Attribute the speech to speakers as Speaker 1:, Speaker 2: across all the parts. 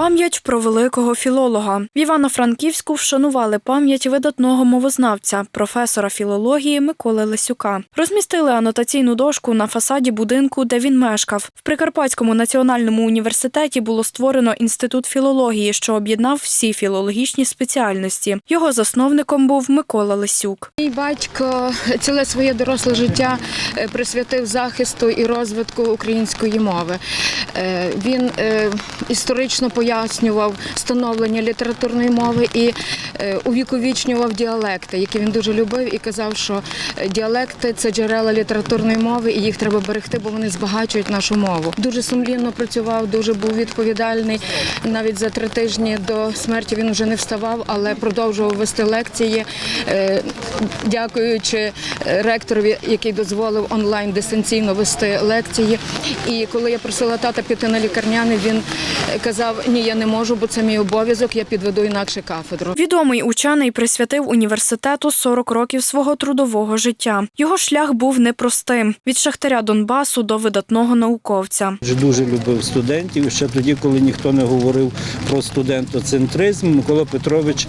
Speaker 1: Пам'ять про великого філолога. В Івано-Франківську вшанували пам'ять видатного мовознавця, професора філології Миколи Лесюка. Розмістили анотаційну дошку на фасаді будинку, де він мешкав. В Прикарпатському національному університеті було створено інститут філології, що об'єднав всі філологічні спеціальності. Його засновником був Микола Лесюк.
Speaker 2: Мій батько ціле своє доросле життя е, присвятив захисту і розвитку української мови. Е, Він е, історично пояснював становлення літературної мови і е, увіковічнював діалекти, які він дуже любив, і казав, що е, діалекти це джерела літературної мови, і їх треба берегти, бо вони збагачують нашу мову. Дуже сумлінно працював, дуже був відповідальний. Навіть за три тижні до смерті він вже не вставав, але продовжував вести лекції. Е, дякуючи ректорові, який дозволив онлайн дистанційно вести лекції. І коли я просила тата піти на лікарняний, він казав: Ні, я не можу, бо це мій обов'язок, я підведу інакше кафедру.
Speaker 1: Відомий учений присвятив університету 40 років свого трудового життя. Його шлях був непростим від шахтаря Донбасу до видатного науковця.
Speaker 3: Дуже дуже любив студентів. Ще тоді, коли ніхто не говорив про студентоцентризм, Микола Петрович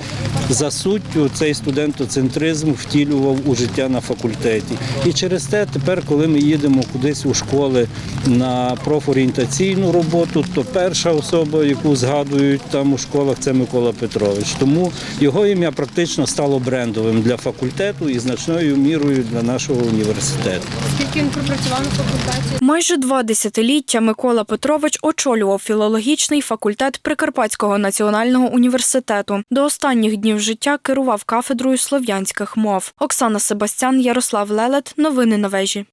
Speaker 3: за суттю цей студентоцентризм втілював у життя на факультеті. І через те тепер, коли ми їдемо кудись у школи на профорієнтаційну роботу, то перша особа, яку згадують там у школах, це Микола Петрович. Тому його ім'я практично стало брендовим для факультету і значною мірою для нашого університету.
Speaker 4: Скільки він пропрацював на факультеті?
Speaker 1: Майже два десятиліття Микола Петрович очолював філологічний факультет Прикарпатського національного університету. До останніх днів життя керував кафедрою слов'янських мов. Оксана Себастян, Ярослав Лелет. Новини на вежі.